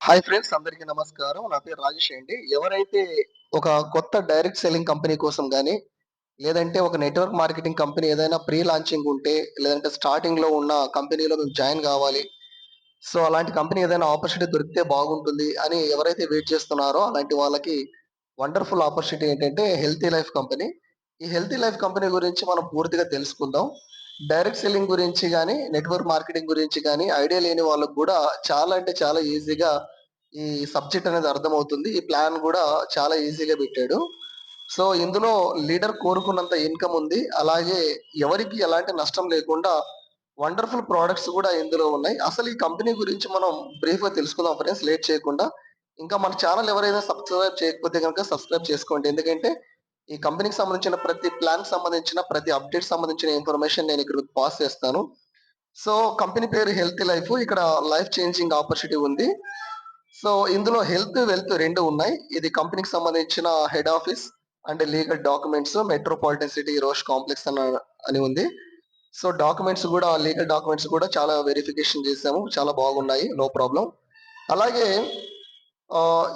Hi friends అందరికీ నమస్కారం. నా పేరు రాజేష్ అండి. ఎవరైతే ఒక కొత్త డైరెక్ట్ సెల్లింగ్ కంపెనీ కోసం గాని, లేదంటే ఒక నెట్వర్క్ మార్కెటింగ్ కంపెనీ ఏదైనా ప్రీ లాంచింగ్ ఉంటే, లేదంటే స్టార్టింగ్‌లో ఉన్న కంపెనీలో మేము జాయిన్ కావాలి సో, అలాంటి కంపెనీ ఏదైనా ఆపర్చునిటీ దొరికితే బాగుంటుంది అని ఎవరైతే వెయిట్ చేస్తున్నారో అలాంటి వాళ్ళకి వండర్‌ఫుల్ ఆపర్చునిటీ ఏంటంటే హెల్తీ లైఫ్ కంపెనీ. ఈ హెల్తీ లైఫ్ కంపెనీ గురించి మనం పూర్తిగా తెలుసుకుందాం. డైరెక్ట్ సెల్లింగ్ గురించి కానీ నెట్వర్క్ మార్కెటింగ్ గురించి కానీ ఐడియా లేని వాళ్ళకు కూడా చాలా అంటే చాలా ఈజీగా ఈ సబ్జెక్ట్ అనేది అర్థమవుతుంది. ఈ ప్లాన్ కూడా చాలా ఈజీగా పెట్టాడు. సో, ఇందులో లీడర్ కోరుకున్నంత ఇన్‌కమ్ ఉంది. అలాగే ఎవరికి ఎలాంటి నష్టం లేకుండా వండర్‌ఫుల్ ప్రోడక్ట్స్ కూడా ఇందులో ఉన్నాయి. అసలు ఈ కంపెనీ గురించి మనం బ్రీఫ్‌గా తెలుసుకుందాం ఫ్రెండ్స్ లేట్ చేయకుండా. ఇంకా మన ఛానల్ ఎవరైనా సబ్స్క్రైబ్ చేయకపోతే గనుక సబ్స్క్రైబ్ చేసుకోండి. ఎందుకంటే ఈ కంపెనీకి సంబంధించిన ప్రతి ప్లాన్ సంబంధించిన ప్రతి అప్‌డేట్ సంబంధించిన ఇన్ఫర్మేషన్ నేను ఇక్కడ పాస్ చేస్తాను. సో, కంపెనీ పేరు హెల్త్ లైఫ్. ఇక్కడ లైఫ్ చేంజింగ్ ఆపర్చునిటీ ఉంది. సో, ఇందులో హెల్త్, వెల్త్ రెండు ఉన్నాయి. ఇది కంపెనీకి సంబంధించిన head office and legal documents metropolitan city Roche complex అని అని ఉంది. సో, డాక్యుమెంట్స్ కూడా లీగల్ డాక్యుమెంట్స్ కూడా చాలా వెరిఫికేషన్ చేసాము. చాలా బాగున్నాయి. నో ప్రాబ్లం అలాగే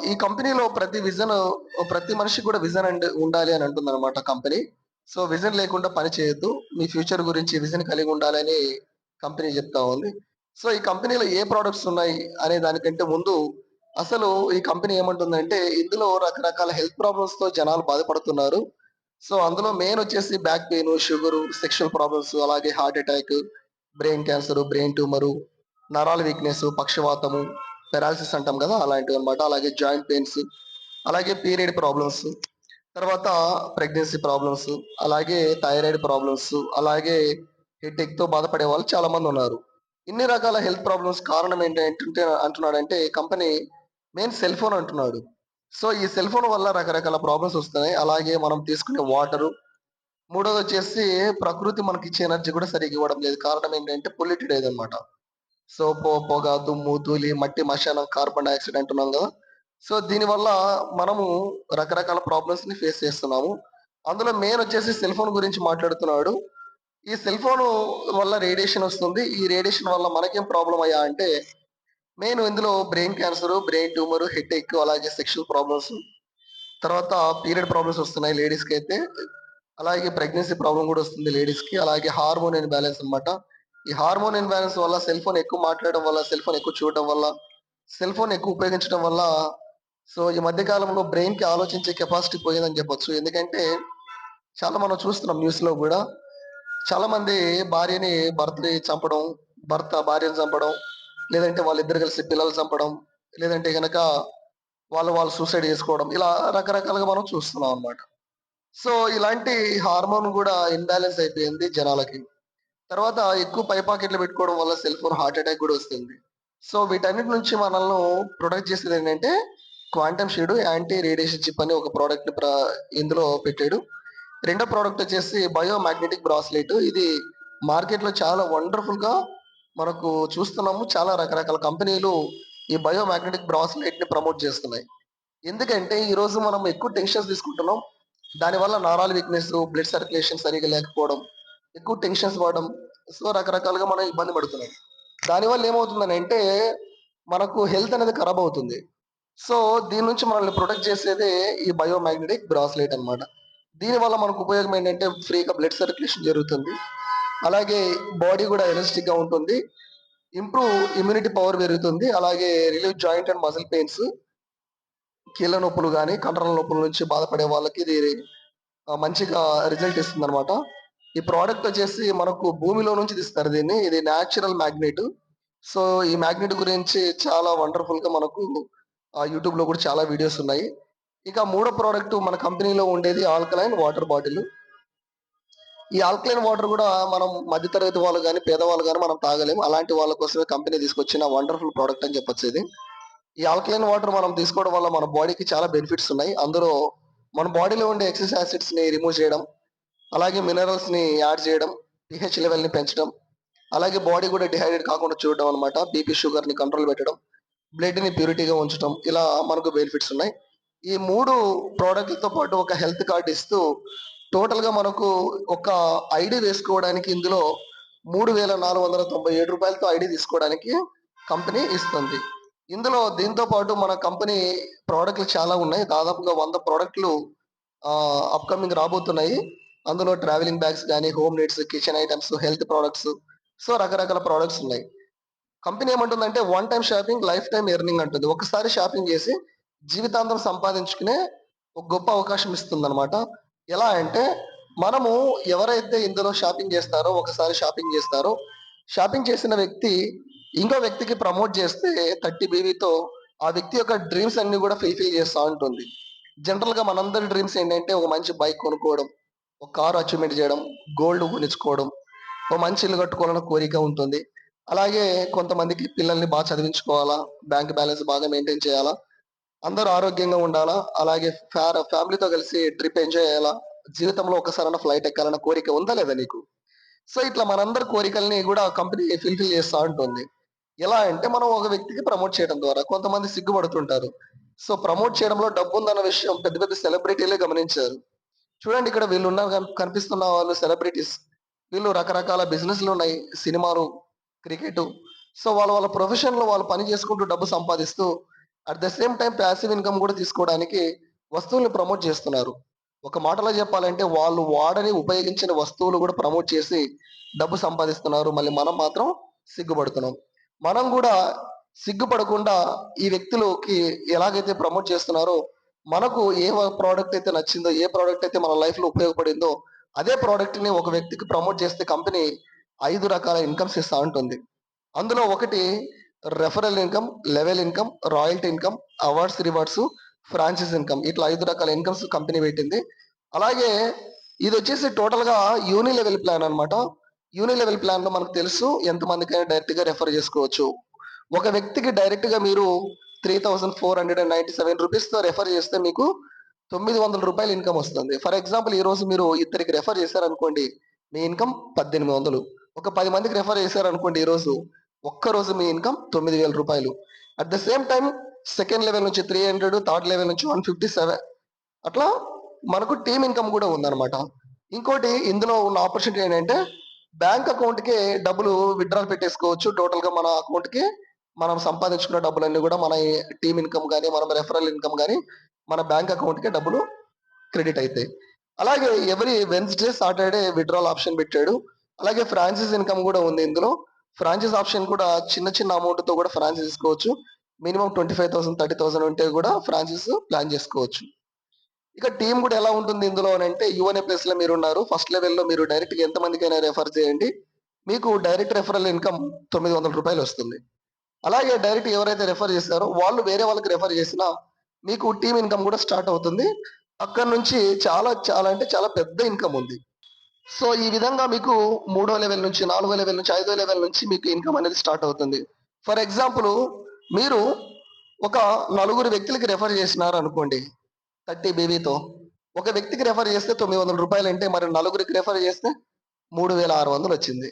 ఈ కంపెనీలో ప్రతి విజన్ ప్రతి మనిషికి కూడా విజన్ అండ్ ఉండాలి అని అంటుందన్నమాట కంపెనీ. సో, విజన్ లేకుండా పని చేయొద్దు. మీ ఫ్యూచర్ గురించి విజన్ కలిగి ఉండాలని కంపెనీ చెప్తా ఉంది. సో, ఈ కంపెనీలో ఏ ప్రోడక్ట్స్ ఉన్నాయి అనే దానికంటే ముందు అసలు ఈ కంపెనీ ఏమంటుందంటే ఇందులో రకరకాల హెల్త్ ప్రాబ్లమ్స్తో జనాలు బాధపడుతున్నారు. సో, అందులో మెయిన్ వచ్చేసి back pain, sugar, sexual problems అలాగే heart attack, brain cancer, brain tumour, నరాల వీక్‌నెస్, పక్షవాతము, పెరాలసిస్ అంటాం కదా! అలాంటివి అనమాట అలాగే జాయింట్ పెయిన్స్, అలాగే పీరియడ్ ప్రాబ్లమ్స్, తర్వాత ప్రెగ్నెన్సీ ప్రాబ్లమ్స్, అలాగే థైరాయిడ్ ప్రాబ్లమ్స్, అలాగే హెడేక్‌తో బాధపడే వాళ్ళు చాలా మందున్నారు. ఇన్ని రకాల హెల్త్ ప్రాబ్లమ్స్ కారణం ఏంటంటే అంటున్నాడంటే కంపెనీ మెయిన్ సెల్ ఫోన్ అంటున్నాడు. సో, ఈ సెల్ ఫోన్ వల్ల రకరకాల ప్రాబ్లమ్స్ వస్తున్నాయి. అలాగే మనం తీసుకునే వాటరు, మూడోదొచ్చేసి ప్రకృతి మనకిచ్చే ఎనర్జీ కూడా సరిగ్గా ఇవ్వడం లేదు. కారణం ఏంటంటే పొల్యూటెడ్ అదన్నమాట. సో, పొగ, దుమ్ము, ధూళి, మట్టి, మశానం, కార్బన్ డైఆక్సైడ్ అంటున్నాం కదా సో, దీనివల్ల మనము రకరకాల ప్రాబ్లమ్స్ని ఫేస్ చేస్తున్నాము. అందులో మెయిన్ వచ్చేసి సెల్ ఫోన్ గురించి మాట్లాడుతున్నాడు. ఈ సెల్ ఫోన్ వల్ల రేడియేషన్ వస్తుంది. ఈ రేడియేషన్ వల్ల మనకేం ప్రాబ్లం అయ్యా అంటే మెయిన్ ఇందులో brain cancer brain tumour, headache అలాగే సెక్షువల్ ప్రాబ్లమ్స్, తర్వాత పీరియడ్ ప్రాబ్లమ్స్ వస్తున్నాయి లేడీస్‌కైతే. అలాగే ప్రెగ్నెన్సీ ప్రాబ్లమ్ కూడా వస్తుంది లేడీస్‌కి. అలాగే హార్మోన్ బ్యాలెన్స్ అన్నమాట. ఈ హార్మోన్ ఇన్బ్యాలెన్స్ వల్ల సెల్ ఫోన్ ఎక్కువ మాట్లాడడం వల్ల, సెల్ ఫోన్ ఎక్కువ చూడడం వల్ల, సెల్ ఫోన్ ఎక్కువ ఉపయోగించడం వల్ల సో, ఈ మధ్య కాలంలో బ్రెయిన్‌కి ఆలోచించే కెపాసిటీ పోయిందని చెప్పొచ్చు. ఎందుకంటే చాలా మనం చూస్తున్నాం న్యూస్‌లో కూడా చాలా మంది భార్యని భర్తని చంపడం, భర్త భార్యని చంపడం, లేదంటే వాళ్ళిద్దరు కలిసి పిల్లలు చంపడం, లేదంటే కనుక వాళ్ళు వాళ్ళు సూసైడ్ చేసుకోవడం. ఇలా రకరకాలుగా మనం చూస్తున్నాం అన్నమాట. సో, ఇలాంటి హార్మోన్ కూడా ఇంబ్యాలెన్స్ అయిపోయింది జనాలకి. తర్వాత ఎక్కువ పై పాకెట్లు పెట్టుకోవడం వల్ల సెల్ ఫోన్ హార్ట్ అటాక్ కూడా వస్తుంది. సో, వీటన్నిటి నుంచి మనల్ని ప్రొటెక్ట్ చేసేది ఏంటంటే quantum shade anti radiation chip అని ఒక ప్రోడక్ట్ ప్ర ఇందులో పెట్టాడు. రెండో ప్రోడక్ట్ వచ్చేసి బయో మ్యాగ్నెటిక్ బ్రాస్లెట్. ఇది మార్కెట్‌లో చాలా వండర్‌ఫుల్‌గా మనకు చూస్తున్నాము. చాలా రకరకాల కంపెనీలు ఈ బయో మాగ్నెటిక్ బ్రాస్లెట్‌ని ప్రమోట్ చేస్తున్నాయి. ఎందుకంటే ఈరోజు మనం ఎక్కువ టెన్షన్స్ తీసుకుంటున్నాం. దానివల్ల నారాల వీక్‌నెస్, బ్లడ్ సర్క్యులేషన్ సరిగా లేకపోవడం, ఎక్కువ టెన్షన్స్ పడడం, సో, రకరకాలుగా మనం ఇబ్బంది పడుతున్నాం. దానివల్ల ఏమవుతుందనంటే మనకు హెల్త్ అనేది ఖరాబ్ అవుతుంది. సో, దీని నుంచి మనల్ని ప్రొటెక్ట్ చేసేదే ఈ బయోమాగ్నెటిక్ బ్రాస్లెట్ అనమాట దీనివల్ల మనకు ఉపయోగం ఏంటంటే ఫ్రీగా బ్లడ్ సర్క్యులేషన్ జరుగుతుంది. అలాగే బాడీ కూడా ఎనర్జెటిక్గా ఉంటుంది. ఇంప్రూవ్ ఇమ్యూనిటీ పవర్ పెరుగుతుంది. అలాగే relief joint and muscle pains కీళ్ళ నొప్పులు కానీ కండరాల నొప్పుల నుంచి బాధపడే వాళ్ళకి ఇది మంచిగా రిజల్ట్ ఇస్తుంది అనమాట ఈ ప్రోడక్ట్ వచ్చేసి మనకు భూమిలో నుంచి తీస్తారు దీన్ని. ఇది న్యాచురల్ మాగ్నెట్. సో, ఈ మ్యాగ్నెట్ గురించి చాలా వండర్‌ఫుల్‌గా మనకు యూట్యూబ్ యూట్యూబ్‌లో కూడా చాలా వీడియోస్ ఉన్నాయి. ఇక మూడో ప్రోడక్ట్ మన కంపెనీలో ఉండేది ఆల్కలైన్ వాటర్ బాటిల్. ఈ ఆల్కలైన్ వాటర్ కూడా మనం మధ్యతరగతి వాళ్ళు కానీ పేదవాళ్ళు కానీ మనం తాగలేము. అలాంటి వాళ్ళ కోసమే కంపెనీ తీసుకొచ్చిన వండర్‌ఫుల్ ప్రోడక్ట్ అని చెప్పొచ్చు ఇది. ఈ ఆల్కలైన్ వాటర్ మనం తీసుకోవడం వల్ల మన బాడీకి చాలా బెనిఫిట్స్ ఉన్నాయి. అందులో మన బాడీలో ఉండే ఎక్సెస్ యాసిడ్స్‌ని రిమూవ్ చేయడం, అలాగే మినరల్స్‌ని యాడ్ చేయడం, పీహెచ్ లెవెల్‌ని పెంచడం, అలాగే బాడీ కూడా డిహైడ్రేట్ కాకుండా చూడడం అనమాట బీపీ, షుగర్‌ని కంట్రోల్ పెట్టడం, బ్లడ్‌ని ప్యూరిటీగా ఉంచడం ఇలా మనకు బెనిఫిట్స్ ఉన్నాయి. ఈ మూడు ప్రోడక్ట్లతో పాటు ఒక హెల్త్ కార్డ్ ఇస్తూ టోటల్‌గా మనకు ఒక ఐడి వేసుకోవడానికి ఇందులో మూడు వేల నాలుగు వందల తొంభై ఏడు రూపాయలతో ఐడి తీసుకోవడానికి కంపెనీ ఇస్తుంది. ఇందులో దీంతో పాటు మన కంపెనీ ప్రోడక్ట్‌లు చాలా ఉన్నాయి. దాదాపుగా వంద ప్రోడక్ట్‌లు అప్‌కమింగ్ రాబోతున్నాయి. అందులో ట్రావెలింగ్ బ్యాగ్స్ కానీ home needs, kitchen items health products so, రకరకాల ప్రొడక్ట్స్ ఉన్నాయి. కంపెనీ ఏమంటుందంటే one time shopping life time earning అంటుంది. ఒకసారి షాపింగ్ చేసి జీవితాంతం సంపాదించుకునే ఒక గొప్ప అవకాశం ఇస్తుంది అనమాట ఎలా అంటే మనము ఎవరైతే ఇందులో షాపింగ్ చేస్తారో, ఒకసారి షాపింగ్ చేస్తారో, షాపింగ్ చేసిన వ్యక్తి ఇంకో వ్యక్తికి ప్రమోట్ చేస్తే 30 బీవీతో ఆ వ్యక్తి యొక్క డ్రీమ్స్ అన్నీ కూడా ఫుల్‌ఫిల్ చేస్తూ ఉంటుంది. జనరల్‌గా మనందరి డ్రీమ్స్ ఏంటంటే ఒక మంచి బైక్ కొనుక్కోవడం, ఒక కారు అచీవ్‌మెంట్ చేయడం, గోల్డ్ కొనిచ్చుకోవడం, ఓ మంచి ఇల్లు కట్టుకోవాలన్న కోరిక ఉంటుంది. అలాగే కొంతమందికి పిల్లల్ని బాగా చదివించుకోవాలా, బ్యాంక్ బ్యాలెన్స్ బాగా మెయింటైన్ చేయాలా, అందరూ ఆరోగ్యంగా ఉండాలా, అలాగే ఫ్యా ఫ్యామిలీతో కలిసి ట్రిప్ ఎంజాయ్ చేయాలా, జీవితంలో ఒక్కసారన్నా ఫ్లైట్ ఎక్కాలన్న కోరిక ఉందా లేదా నీకు? సో, ఇట్లా మనందరి కోరికల్ని కూడా కంపెనీ ఫిల్ఫిల్ చేస్తూ ఉంటుంది. ఎలా అంటే మనం ఒక వ్యక్తికి ప్రమోట్ చేయడం ద్వారా. కొంతమంది సిగ్గుపడుతుంటారు. సో, ప్రమోట్ చేయడంలో డబ్బు ఉందన్న విషయం పెద్ద పెద్ద సెలబ్రిటీలే గమనించారు. చూడండి ఇక్కడ వీళ్ళు ఉన్న కనిపిస్తున్న వాళ్ళు సెలబ్రిటీస్. వీళ్ళు రకరకాల బిజినెస్లు ఉన్నాయి సినిమాలు, క్రికెట్ సో, వాళ్ళ వాళ్ళ ప్రొఫెషన్‌లో వాళ్ళు పని చేసుకుంటూ డబ్బు సంపాదిస్తూ at the same time passive income కూడా తీసుకోవడానికి వస్తువుల్ని ప్రమోట్ చేస్తున్నారు. ఒక మాటలో చెప్పాలంటే వాళ్ళు వాడని, ఉపయోగించిన వస్తువులు కూడా ప్రమోట్ చేసి డబ్బు సంపాదిస్తున్నారు. మళ్ళీ మనం మాత్రం సిగ్గుపడుతున్నాం. మనం కూడా సిగ్గుపడకుండా ఈ వ్యక్తులుకి ఎలాగైతే ప్రమోట్ చేస్తున్నారో, మనకు ఏ ప్రోడక్ట్ అయితే నచ్చిందో, ఏ ప్రోడక్ట్ అయితే మన లైఫ్‌లో ఉపయోగపడిందో, అదే ప్రొడక్ట్‌ని ఒక వ్యక్తికి ప్రమోట్ చేస్తే కంపెనీ ఐదు రకాల ఇన్‌కమ్స్ ఇస్తా ఉంటుంది. అందులో ఒకటి referral income, level income, royalty income, awards, rewards, franchise income ఇట్లా ఐదు రకాల ఇన్‌కమ్స్ కంపెనీ పెట్టింది. అలాగే ఇది వచ్చేసి టోటల్‌గా యూని లెవెల్ ప్లాన్ అనమాట యూని లెవెల్ ప్లాన్‌లో మనకు తెలుసు ఎంతమందికైనా డైరెక్ట్‌గా రెఫర్ చేసుకోవచ్చు. ఒక వ్యక్తికి డైరెక్ట్‌గా మీరు రూ. 3497తో రెఫర్ చేస్తే మీకు తొమ్మిది వందల రూపాయలు ఇన్‌కమ్ వస్తుంది. ఫర్ ఎగ్జాంపుల్ ఈ రోజు మీరు ఇద్దరికి రెఫర్ చేశారనుకోండి. మీ ఇన్‌కమ్ 1800 ఒక పది మందికి రెఫర్ చేశారనుకోండి ఈరోజు. ఒక్కరోజు మీ ఇన్‌కమ్ తొమ్మిది వేల రూపాయలు at the same time second level నుంచి 300 థర్డ్ లెవెల్ నుంచి 157 అట్లా మనకు టీమ్ ఇన్‌కమ్ కూడా ఉందన్నమాట. ఇంకోటి ఇందులో ఉన్న ఆపర్చునిటీ ఏంటంటే బ్యాంక్ అకౌంట్‌కే డబ్బులు విత్డ్రా పెట్టేసుకోవచ్చు. టోటల్‌గా మన అకౌంట్‌కి మనం సంపాదించుకున్న డబ్బులన్నీ కూడా మన టీమ్ ఇన్‌కమ్ కానీ మనం రెఫరల్ ఇన్‌కమ్ కానీ మన బ్యాంక్ అకౌంట్‌కే డబ్బులు క్రెడిట్ అవుతాయి అలాగే every Wednesday Saturday withdrawal option పెట్టాడు. అలాగే ఫ్రాంచైజ్ ఇన్‌కమ్ కూడా ఉంది ఇందులో. ఫ్రాంచైజ్ ఆప్షన్ కూడా చిన్న చిన్న అమౌంట్‌తో కూడా ఫ్రాంచైజ్ తీసుకోవచ్చు. మినిమమ్ 25,000, 30,000 ఉంటే కూడా ఫ్రాంచైజ్ ప్లాన్ చేసుకోవచ్చు. ఇక టీం కూడా ఎలా ఉంటుంది ఇందులో అంటే యువనే ప్లేస్‌లో మీరున్నారు. ఫస్ట్ లెవెల్‌లో మీరు డైరెక్ట్‌గా ఎంతమందికైనా రెఫర్ చేయండి. మీకు డైరెక్ట్ రెఫరల్ ఇన్‌కమ్ తొమ్మిది వందల రూపాయలు వస్తుంది. అలాగే డైరెక్ట్ ఎవరైతే రెఫర్ చేస్తారో వాళ్ళు వేరే వాళ్ళకి రెఫర్ చేసినా మీకు టీమ్ ఇన్‌కమ్ కూడా స్టార్ట్ అవుతుంది. అక్కడి నుంచి చాలా చాలా అంటే చాలా పెద్ద ఇన్‌కమ్ ఉంది. సో, ఈ విధంగా మీకు మూడో లెవెల్ నుంచి, నాలుగో లెవెల్ నుంచి, ఐదో లెవెల్ నుంచి మీకు ఇన్‌కమ్ అనేది స్టార్ట్ అవుతుంది. ఫర్ ఎగ్జాంపుల్ మీరు ఒక నలుగురు వ్యక్తులకి రెఫర్ చేసినారనుకోండి థర్టీ బీబీతో ఒక వ్యక్తికి రెఫర్ చేస్తే తొమ్మిది వందల రూపాయలు అంటే మరి నలుగురికి రెఫర్ చేస్తే 3600 వచ్చింది.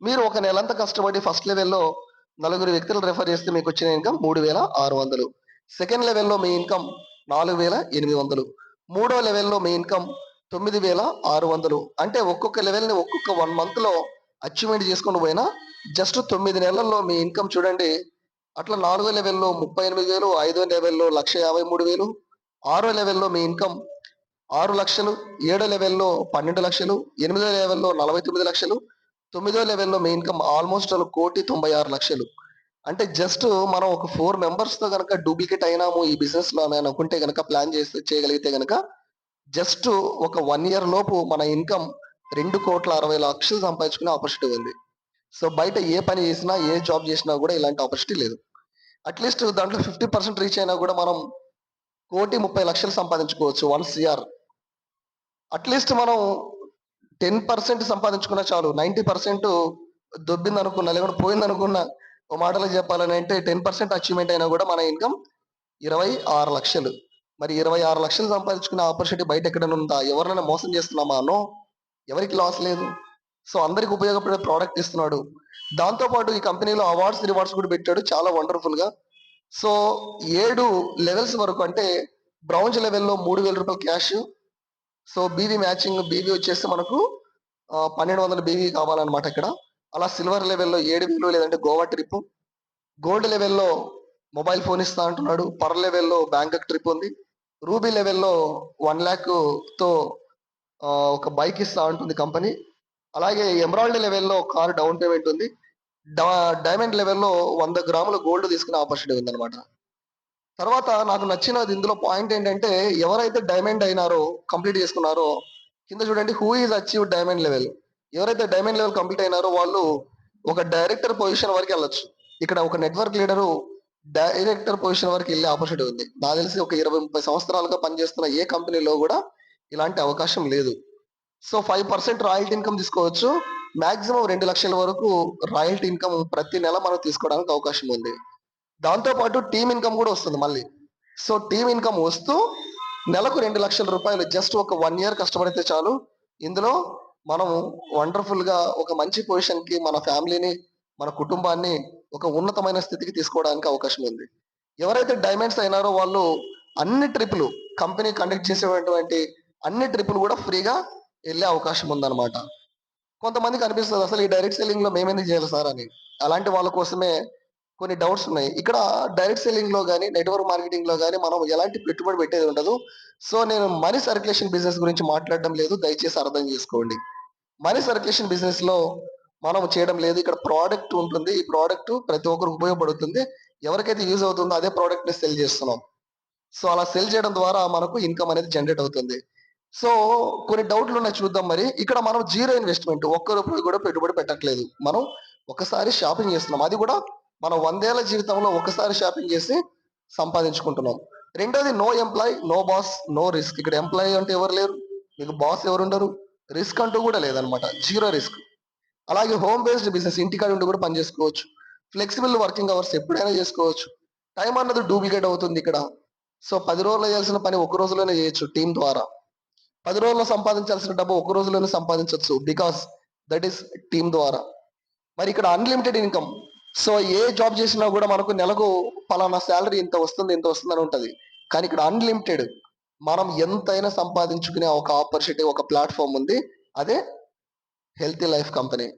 మీరు ఒక నెలంతా కష్టపడి ఫస్ట్ లెవెల్‌లో నలుగురు వ్యక్తులు రెఫర్ చేస్తే మీకు వచ్చిన ఇన్‌కమ్ 3600. సెకండ్ లెవెల్‌లో మీ ఇన్‌కమ్ 4800. మూడో లెవెల్‌లో మీ ఇన్‌కమ్ 9600. అంటే ఒక్కొక్క లెవెల్‌ని ఒక్కొక్క వన్ మంత్‌లో అచీవ్‌మెంట్ చేసుకుని పోయినా జస్ట్ తొమ్మిది నెలల్లో మీ ఇన్‌కమ్ చూడండి. అట్లా నాలుగో లెవెల్‌లో 38,000, ఐదో లెవెల్‌లో 1,53,000, ఆరో లెవెల్‌లో మీ ఇన్‌కమ్ ఆరు లక్షలు ఏడో లెవెల్‌లో 12,00,000, ఎనిమిదో లెవెల్‌లో నలభై తొమ్మిది లక్షలు తొమ్మిదో లెవెల్‌లో మీ ఇన్‌కమ్ ఆల్‌మోస్ట్ ఆల్ 1,96,00,000. అంటే జస్ట్ మనం ఒక ఫోర్ మెంబర్స్‌తో కనుక డూప్లికేట్ అయినాము ఈ బిజినెస్‌లో అని అనుకుంటే కనుక ప్లాన్ చేసి చేయగలిగితే కనుక జస్ట్ ఒక వన్ ఇయర్ లోపు మన ఇన్‌కమ్ 2,60,00,000 సంపాదించుకునే ఆపర్చునిటీ ఉంది. సో, బయట ఏ పని చేసినా, ఏ జాబ్ చేసినా కూడా ఇలాంటి ఆపర్చునిటీ లేదు. అట్‌లీస్ట్ దాంట్లో 50% రీచ్ అయినా కూడా మనం 1,30,00,000 సంపాదించుకోవచ్చు. వన్ సిఆర్ అట్‌లీస్ట్ మనం 10% సంపాదించుకున్నా చాలు. నైన్టీ పర్సెంట్ దొబ్బింది అనుకున్నా లేకుంటే పోయిందనుకున్నా, ఓ మాటలో చెప్పాలనంటే 10% అచీవ్‌మెంట్ అయినా కూడా మన ఇన్‌కమ్ ఇరవై ఆరు లక్షలు మరి ఇరవై ఆరు లక్షలు సంపాదించుకునే ఆపర్చునిటీ బయట ఎక్కడైనా ఉందా? ఎవరినైనా మోసం చేస్తున్నామా? నో. ఎవరికి లాస్ లేదు. సో, అందరికి ఉపయోగపడే ప్రోడక్ట్ ఇస్తున్నాడు. దాంతో పాటు ఈ కంపెనీలో అవార్డ్స్, రివార్డ్స్ కూడా పెట్టాడు చాలా వండర్‌ఫుల్‌గా. సో, ఏడు లెవెల్స్ వరకు అంటే బ్రౌంజ్ లెవెల్‌లో మూడు వేల రూపాయలు cash. So, BV matching BV వచ్చేసి మనకు పన్నెండు వందల బీవీ కావాలన్నమాట ఇక్కడ. అలా సిల్వర్ లెవెల్‌లో 7,000 లేదంటే గోవా ట్రిప్. గోల్డ్ లెవెల్‌లో మొబైల్ ఫోన్ ఇస్తా అంటున్నాడు. పర్ లెవెల్లో బ్యాంకాక్ ట్రిప్ ఉంది. రూబీ లెవెల్లో వన్ ల్యాక్తో ఒక బైక్ ఇస్తా ఉంటుంది కంపెనీ. అలాగే ఎమరాల్డ్ లెవెల్లో కార్ డౌన్ పేమెంట్ ఉంది. డైమండ్ లెవెల్లో వంద గ్రాముల గోల్డ్ తీసుకునే ఆపర్చునిటీ ఉందన్నమాట. తర్వాత నాకు నచ్చినది ఇందులో పాయింట్ ఏంటంటే ఎవరైతే డైమండ్ అయినారో కంప్లీట్ చేసుకున్నారో కింద చూడండి who is achieve diamond level ఎవరైతే డైమండ్ లెవెల్ కంప్లీట్ అయినారో వాళ్ళు ఒక డైరెక్టర్ పొజిషన్ వరకు వెళ్ళొచ్చు. ఇక్కడ ఒక నెట్వర్క్ లీడరు డైరెక్టర్ పొజిషన్ వరకు వెళ్ళే ఆపర్చునిటీ ఉంది. నాకు తెలిసి ఒక ఇరవై ముప్పై సంవత్సరాలుగా పనిచేస్తున్న ఏ కంపెనీలో కూడా ఇలాంటి అవకాశం లేదు. So five percent royalty income తీసుకోవచ్చు. మాక్సిమం రెండు లక్షల వరకు రాయల్టీ ఇన్కమ్ ప్రతి నెల మనం తీసుకోవడానికి అవకాశం ఉంది. దాంతో పాటు టీమ్ ఇన్కమ్ కూడా వస్తుంది మళ్ళీ. సో టీమ్ ఇన్కమ్ వస్తూ నెలకు రెండు లక్షల రూపాయలు జస్ట్ ఒక వన్ ఇయర్ కష్టపడితే చాలు. ఇందులో మనం వండర్ఫుల్గా ఒక మంచి పొజిషన్కి మన ఫ్యామిలీని మన కుటుంబాన్ని ఒక ఉన్నతమైన స్థితికి తీసుకోవడానికి అవకాశం ఉంది. ఎవరైతే డైమండ్స్ అయినారో వాళ్ళు అన్ని ట్రిప్లు కంపెనీ కండక్ట్ చేసేటువంటి అన్ని ట్రిప్లు కూడా ఫ్రీగా వెళ్ళే అవకాశం ఉందన్నమాట. కొంతమందికి అనిపిస్తుంది అసలు ఈ డైరెక్ట్ సెల్లింగ్లో లో చేయాలి సార్? అని. అలాంటి వాళ్ళ కోసమే కొన్ని డౌట్స్ ఉన్నాయి. ఇక్కడ డైరెక్ట్ సెల్లింగ్లో కానీ నెట్వర్క్ మార్కెటింగ్లో కానీ మనం ఎలాంటి పెట్టుబడి పెట్టేది ఉండదు. సో నేను మనీ సర్క్యులేషన్ బిజినెస్ గురించి మాట్లాడడం లేదు. దయచేసి అర్థం చేసుకోండి. మనీ సర్క్యులేషన్ బిజినెస్లో మనం చేయడం లేదు. ఇక్కడ ప్రోడక్ట్ ఉంటుంది. ఈ ప్రోడక్ట్ ప్రతి ఒక్కరికి ఉపయోగపడుతుంది. ఎవరికైతే యూజ్ అవుతుందో అదే ప్రోడక్ట్ని సెల్ చేస్తున్నాం. సో అలా సెల్ చేయడం ద్వారా మనకు ఇన్కమ్ అనేది జనరేట్ అవుతుంది. సో కొన్ని డౌట్లు ఉన్నాయి చూద్దాం మరి. ఇక్కడ మనం జీరో ఇన్వెస్ట్మెంట్ ఒక్క రూపాయి కూడా పెట్టుబడి పెట్టట్లేదు. మనం ఒకసారి షాపింగ్ చేస్తున్నాం. అది కూడా మనం వందేళ్ళ జీవితంలో ఒకసారి షాపింగ్ చేసి సంపాదించుకుంటున్నాం. రెండోది no employ no boss no risk ఇక్కడ ఎంప్లాయీ అంటే ఎవరు లేరు? మీకు బాస్ ఎవరు ఉండరు? రిస్క్ అంటూ కూడా లేదనమాట. జీరో రిస్క్ అలాగే హోమ్ బేస్డ్ బిజినెస్ ఇంటికాడ ఉండి కూడా పని చేసుకోవచ్చు. ఫ్లెక్సిబుల్ వర్కింగ్ అవర్స్ ఎప్పుడైనా చేసుకోవచ్చు. టైం అన్నది డూప్లికేట్ అవుతుంది ఇక్కడ. సో పది రోజులు చేయాల్సిన పని ఒక రోజులోనే చేయొచ్చు టీం ద్వారా. పది రోజుల్లో సంపాదించాల్సిన డబ్బు ఒక రోజులోనే సంపాదించవచ్చు బికాస్ దట్ ఈస్ టీం ద్వారా. మరి ఇక్కడ అన్లిమిటెడ్ ఇన్కమ్ సో ఏ జాబ్ చేసినా కూడా మనకు నెలకు పలానా శాలరీ ఇంత వస్తుంది ఇంత వస్తుంది అని ఉంటుంది. కానీ ఇక్కడ అన్లిమిటెడ్ మనం ఎంతైనా సంపాదించుకునే ఒక ఆపర్చునిటీ ఒక ప్లాట్ఫామ్ ఉంది. అదే హెల్తీ లైఫ్ కంపెనీ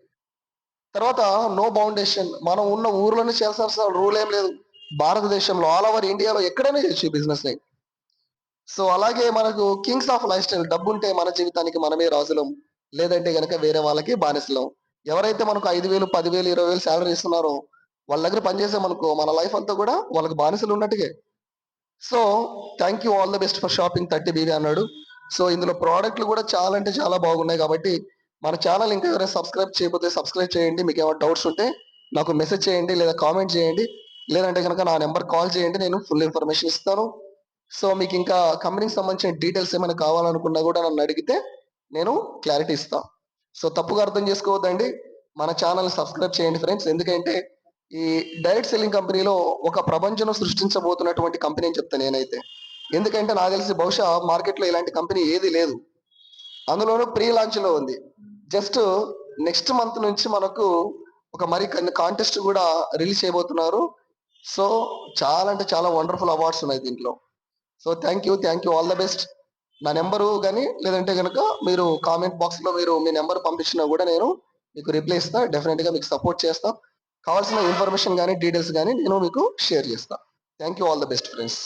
తర్వాత నో బౌండేషన్ మనం ఉన్న ఊర్లోనే చేయాల్సిన రూల్ ఏం లేదు. భారతదేశంలో ఆల్ ఓవర్ ఇండియాలో ఎక్కడైనా చేయొచ్చు బిజినెస్ని. సో అలాగే మనకు కింగ్స్ ఆఫ్ లైఫ్ స్టైల్ డబ్బు ఉంటే మన జీవితానికి మనమే రాజులం. లేదంటే గనక వేరే వాళ్ళకి బానిసలం. ఎవరైతే మనకు ఐదు వేలు పదివేలు ఇరవై వేలు శాలరీ ఇస్తున్నారో వాళ్ళ దగ్గర పనిచేసామనుకో మన లైఫ్ అంతా కూడా వాళ్ళకి బానిసలు ఉన్నట్టుగా so thank you all the best for shopping thirty BV అన్నాడు. సో ఇందులో ప్రోడక్ట్లు కూడా చాలా అంటే చాలా బాగున్నాయి కాబట్టి మన ఛానల్ ఇంకా ఎవరైనా సబ్స్క్రైబ్ చేయకపోతే సబ్స్క్రైబ్ చేయండి. మీకు ఏమైనా డౌట్స్ ఉంటే నాకు మెసేజ్ చేయండి లేదా కామెంట్ చేయండి. లేదంటే కనుక నా నెంబర్ కాల్ చేయండి. నేను ఫుల్ ఇన్ఫర్మేషన్ ఇస్తాను. సో మీకు ఇంకా కంపెనీకి సంబంధించిన డీటెయిల్స్ ఏమైనా కావాలనుకున్నా కూడా నన్ను అడిగితే నేను క్లారిటీ ఇస్తాను. సో తప్పుగా అర్థం చేసుకోవద్దండి. మన ఛానల్ సబ్స్క్రైబ్ చేయండి ఫ్రెండ్స్. ఎందుకంటే ఈ డైరెక్ట్ సెల్లింగ్ కంపెనీలో ఒక ప్రపంచం సృష్టించబోతున్నటువంటి కంపెనీ అని చెప్తాను నేనైతే. ఎందుకంటే నాకు తెలిసి బహుశా మార్కెట్లో ఇలాంటి కంపెనీ ఏది లేదు. అందులోనూ ప్రీ లాంచ్లో ఉంది. జస్ట్ నెక్స్ట్ మంత్ నుంచి మనకు ఒక మరి కాంటెస్ట్ కూడా రిలీజ్ చేయబోతున్నారు. సో చాలా అంటే చాలా వండర్ఫుల్ అవార్డ్స్ ఉన్నాయి దీంట్లో. So thank you thank you all the best. నా నెంబరు కానీ లేదంటే కనుక మీరు కామెంట్ బాక్స్లో మీరు మీ నెంబర్ పంపించినా కూడా నేను మీకు రిప్లై ఇస్తా. డెఫినెట్గా మీకు సపోర్ట్ చేస్తా. కావాల్సిన ఇన్ఫర్మేషన్ కానీ డీటెయిల్స్ కానీ నేను మీకు షేర్ చేస్తా. Thank you all the best friends